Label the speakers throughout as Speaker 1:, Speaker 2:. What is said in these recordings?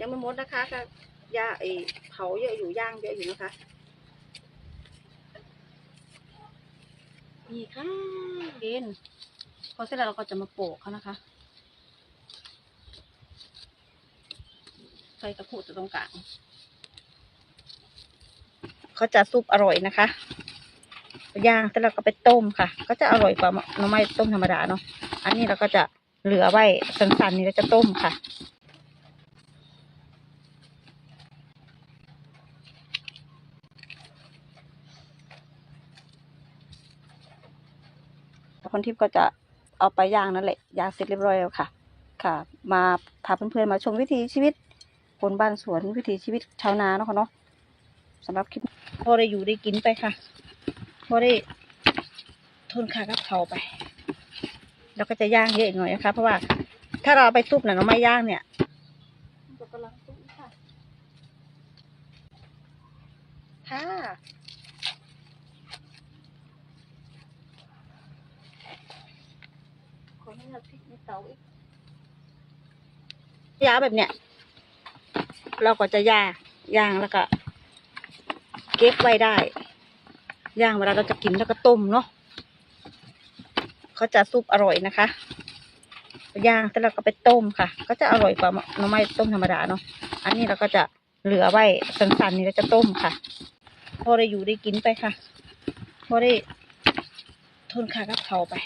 Speaker 1: ยังไม่หมดนะคะก็ย่าไอเผาเยอะอยู่ย่างเยอะอยู่นะคะ นี่ค่ะเอ็นพอเสร็จแล้วเราก็จะมาโปะเขานะคะใส่กระพุ้ตรงกลางเขาจะซุปอร่อยนะคะย่างเสร็จแล้วก็ไปต้มค่ะ ก็จะอร่อยกว่าหน่อไม้ต้มธรรมดาเนาะอันนี้เราก็จะเหลือไว้สั้นๆนี่เราจะต้มค่ะ คนทิพย์ก็จะเอาไปย่างนั่นแหละย่างเสร็จเรียบร้อยแล้วค่ะ ค่ะ มาพาเพื่อนๆมาชมวิถีชีวิต คนบ้านสวนวิถีชีวิตชาวนาเนาะค่ะเนาะสำหรับคลิปพอได้อยู่ได้กินไปค่ะพอได้ทนค่ากับเขาวไปแล้วก็จะย่างเยอะอีกหน่อยนะคะ เพราะว่าถ้าเราเอาไปซุปน่ะเราไม่ย่างเนี่ยมันก็กำลังซุปค่ะค่ะ ขอให้เราพริกในเตาอีกยาแบบเนี้ยเราก็จะย่างย่างแล้วก็ เก็บไว้ได้ย่างเวลาเราจะกินแล้วก็ต้มเนาะเขาจะซุปอร่อยนะคะย่างเสร็จแล้วก็ไปต้มค่ะ ก็จะอร่อยกว่าหน่อไม้ต้มธรรมดาเนาะอันนี้เราก็จะเหลือไว้สั้นๆนี่เราจะต้มค่ะ พอได้อยู่ได้กินไปค่ะ พอได้ทนค่ากับเขาไป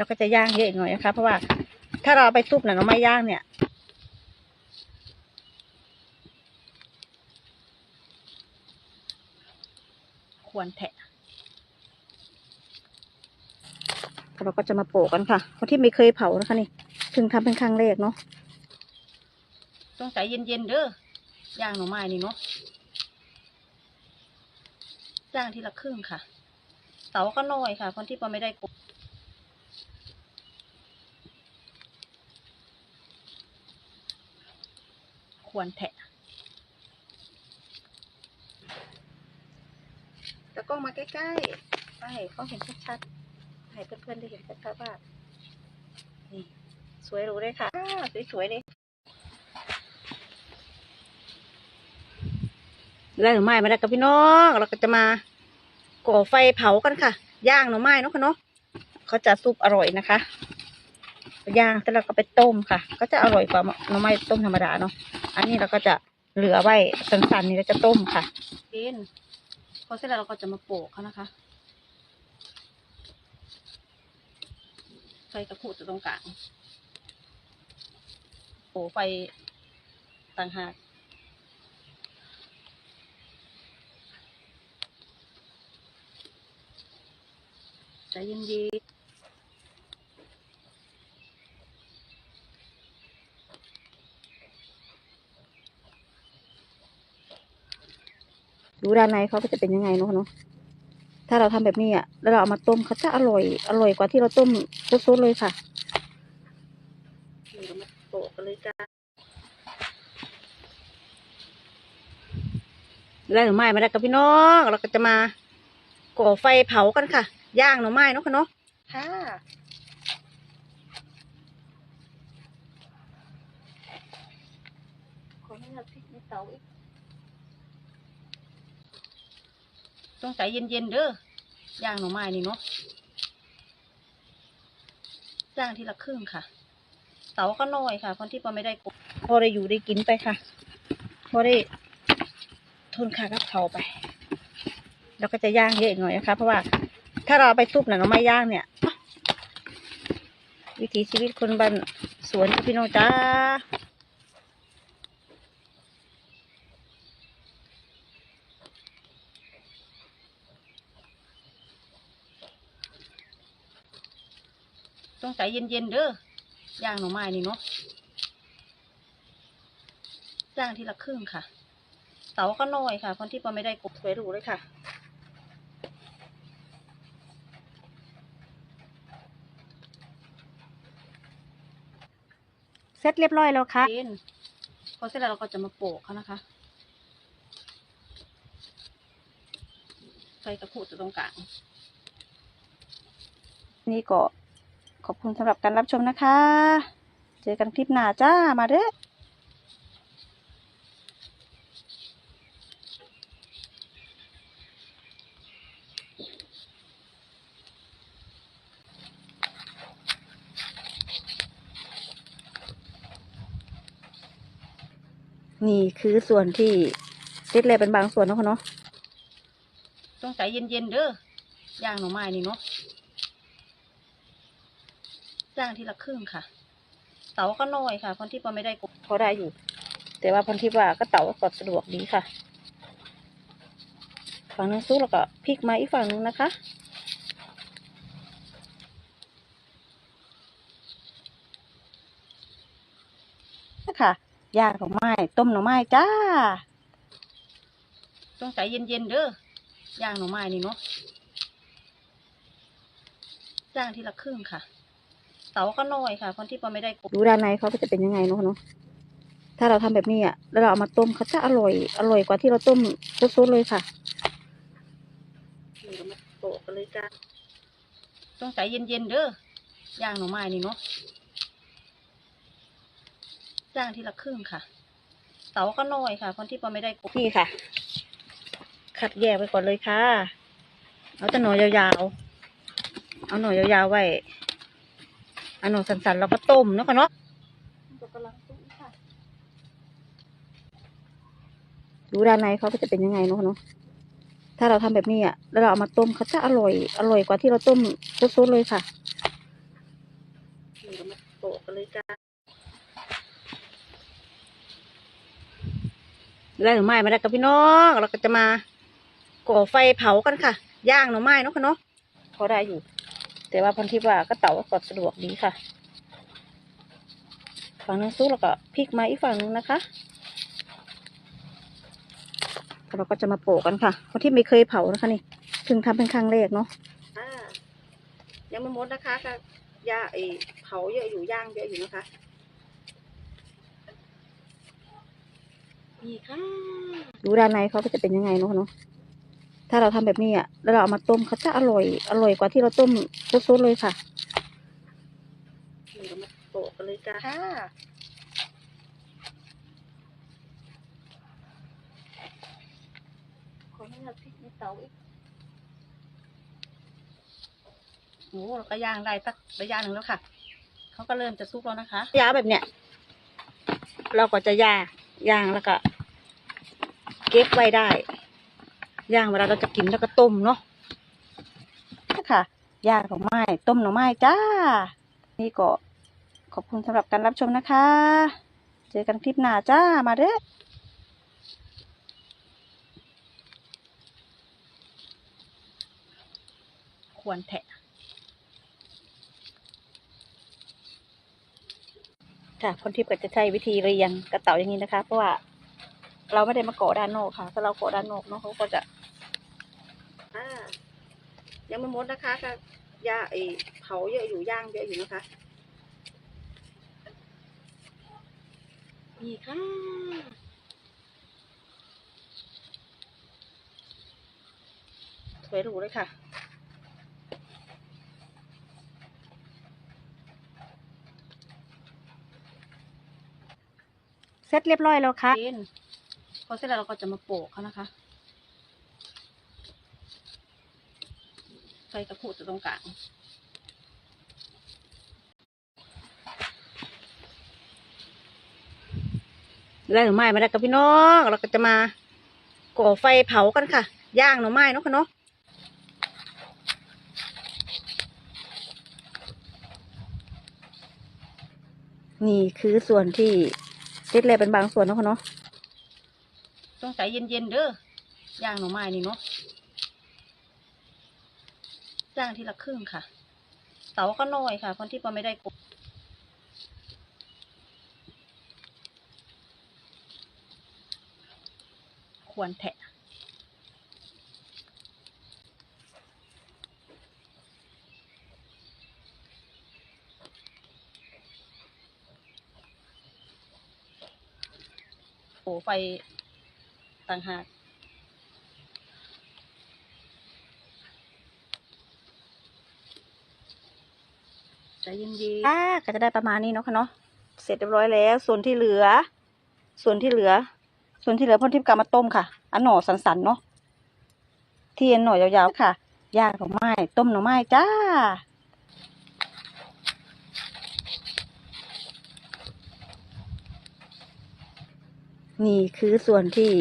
Speaker 1: แล้วก็จะย่างเยอะหน่อยนะคะ เพราะว่าถ้าเราไปซุปน่ะเราไม่ย่างเนี่ย ควรแทะเราก็จะมาโปะกันค่ะคนที่ไม่เคยเผานะคะนี่ถึงทำเป็นครั้งแรกเนาะต้องใจเย็นๆเด้อย่างหน่อไม้นี่เนาะย่างทีละครึ่งค่ะ เตาก็น้อยค่ะ คนที่พอไม่ได้กบ ควรแทะ แล้วก็มาใกล้ๆไปให้เขาเห็นชัดๆให้เพื่อนๆได้เห็นชัดๆว่า นี่ สวยรู้เลยค่ะสวยๆเลยได้หน่อไม้มาแล้วกับพี่น้องเราก็จะมาก่อไฟเผากันค่ะ ย่างหน่อไม้เนาะค่ะเนาะเขาจะซุปอร่อยนะคะ ย่างเสร็จแล้วก็ไปต้มค่ะ ก็จะอร่อยกว่าหน่อไม้ต้มธรรมดาเนาะอันนี้เราก็จะเหลือไว้สั้นๆนี่เราจะต้มค่ะเอ็นพอเสร็จแล้วเราก็จะมาโปะเขานะคะใส่กระพุ้ตรงกลางโปะไฟต่างหากใจเย็นๆ ดูด้านในเขาก็จะเป็นยังไงเนาะเนาะถ้าเราทำแบบนี้อะ แล้วเราเอามาต้มเขาจะอร่อย อร่อยกว่าที่เราต้มสดๆเลยค่ะนี่เรามาโปะกันเลยจ้าได้หน่อไม้มาแล้วกับพี่น้องเราก็จะมาก่อไฟเผากันค่ะ ย่างหน่อไม้เนาะค่ะเนาะค่ะขอให้เราพริกในเตาอีก ต้องใจเย็นๆเด้อย่างหน่อไม้นี่เนาะย่างทีละครึ่งค่ะเตาก็น้อยค่ะ คนที่พอไม่ได้กบพอได้อยู่ได้กินไปค่ะ พอได้ทนค่ากับเขาไป แล้วก็จะย่างเยอะหน่อยนะคะ เพราะว่าถ้าเราไปซุปหน่ะเราไม่ย่างเนี่ย วิถีชีวิตคนบ้านสวนพี่น้องจ้า ต้องใจเย็นๆเด้อย่างหน่อไม้นี่เนาะย่างทีละครึ่งค่ะเตาก็น้อยค่ะ คนที่พอไม่ได้กบสวยหรูเลยค่ะเสร็จเรียบร้อยแล้วค่ะเอ็นพอเสร็จแล้วเราก็จะมาโปะเขานะคะ ใส่กระพุ้ตรงกลางนี่ก็ ขอบคุณสำหรับการรับชมนะคะ เจอกันคลิปหน้าจ้ามาเด้อนี่คือส่วนที่ติตเลยเป็นบางส่วนเนาะเนาะต้องใจเย็นๆเด้อย่างหน่อไม้นี่เนาะ ย่างทีละครึ่งค่ะ เต๋าก็น้อยค่ะคนที่พอไม่ได้กบพอได้อยู่ แต่ว่าพันที่ว่าก็เต๋าก็สะดวกดีค่ะ ฝั่งนึงซุกแล้วก็พลิกมาอีกฝั่งนึงนะคะค่ะย่างหน่อไม้ต้มหน่อไม้จ้าต้องใจเย็นๆเด้อย่างหน่อไม้นี่เนาะย่างทีละครึ่งค่ะ เต๋าก็น้อยค่ะ คนที่พอไม่ได้กบดูด้านในเขาก็จะเป็นยังไงเนาะเนาะถ้าเราทำแบบนี้อะแล้วเราเอามาต้มเขาจะอร่อยอร่อยกว่าที่เราต้มสดๆเลยค่ะนี่เรามาโปะกันเลยจ้าต้องใจเย็นๆเด้อย่างหน่อไม้นี่เนาะย่างทีละครึ่งค่ะเต๋าก็น้อยค่ะ คนที่พอไม่ได้กบนี่ค่ะคัดแยกไปก่อนเลยค่ะ เอาแต่หน่อยยาวๆ เอาหน่อยยาวๆไว้เอาหน่อยสันๆแล้วก็ต้มเนาะค่ะเนาะดูด้านในเขาก็จะเป็นยังไงเนาะเนาะ ถ้าเราทำแบบนี้อะ แล้วเราเอามาต้มเขาจะอร่อย อร่อยกว่าที่เราต้มสดๆเลยค่ะนี่เรามาโปะกันเลยจ้าได้หน่อไม้มาได้วกับพี่น้องเราก็จะมาก่อไฟเผากันค่ะ ย่างหน่อไม้เนาะค่ะเนาะพอได้อยู่ แต่ว่าพันทิพย์ว่าก็เต๋าก็สะดวกดีค่ะ ฝั่งนึงซุกแล้วก็พลิกมาอีกฝั่งนึงนะคะแล้วเราก็จะมาโปะกันค่ะคนที่ไม่เคยเผานะคะนี่เพิ่งทำเป็นครั้งแรกเนาะอ่ายังไม่หมดนะคะก็ย่าไอเผาเยอะอยู่ย่างเยอะอยู่นะคะนี่ค่ะดูด้านในเขาก็จะเป็นยังไงเนาะเนาะ ถ้าเราทำแบบนี้อะแล้วเราเอามาต้มเขาจะอร่อย อร่อยกว่าที่เราต้มสดๆเลยค่ะนี่เรามาโปะกันเลยจ้าค่ะขอให้เราพริกในเตาอีกโอ้เราก็ย่างได้สักระยะหนึ่งแล้วค่ะเขาก็เริ่มจะซุกแล้วนะคะย่างแบบเนี้ยเราก็จะย่างย่างแล้วก็ เก็บไว้ได้ ย่างเวลาเราจะกินแล้วก็ต้มเนาะค่ะย่างหน่อไม้ต้มหน่อไม้จ้า นี่ก็ขอบคุณสำหรับการรับชมนะคะ เจอกันคลิปหน้าจ้ามาเด้อควรแทะค่ะคนทิพย์ก็จะใช้วิธีเรียงกระเต่าอย่างนี้นะคะ เพราะว่า เราไม่ได้มาเกาะด้านนอกค่ะ ถ้าเราเกาะด้านนอกเนาะเขาก็จะอ่ายังไม่หมดนะคะก็ย่าไอเผาเยอะอยู่ย่างเยอะอยู่นะคะนี่ค่ะสวยหรูเลยค่ะเสร็จเรียบร้อยแล้วค่ะพ อเสร็จแล้วเราก็จะมาโปะเขานะคะ ใส่กระพุ้ตรงกลางได้หน่อไม้มาได้วกับพี่น้องเราก็จะมาก่อไฟเผากันค่ะ ย่างหน่อไม้เนาะค่ะเนาะนี่คือส่วนที่เล็ดเลยเป็นบางส่วนเนาะค่ะเนาะ ต้องใจเย็นๆเด้อย่างหน่อไม้นี่เนาะย่างทีละครึ่งค่ะเต๋าก็น้อยค่ะ คนที่พอไม่ได้กบควรแทะโอ้ไฟ ต่างหากใจเย็นๆอ่าก็จะได้ประมาณนี้เนาะค่ะเนาะเสร็จเรียบร้อยแล้ว ส่วนที่เหลือ ส่วนที่เหลือ ส่วนที่เหลือพ่นทิพย์กามาต้มค่ะ อันหน่อสันๆเนาะที่อันหน่อยาวๆค่ะย่างหน่อไม้ต้มหน่อไม้จ้านนี่คือส่วนที่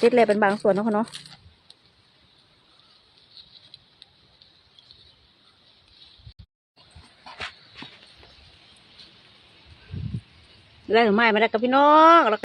Speaker 1: เสร็จแล้วเป็นบางส่วนเนาะคะเนาะได้หรือไม่มาได้กับพี่น้องแล้ว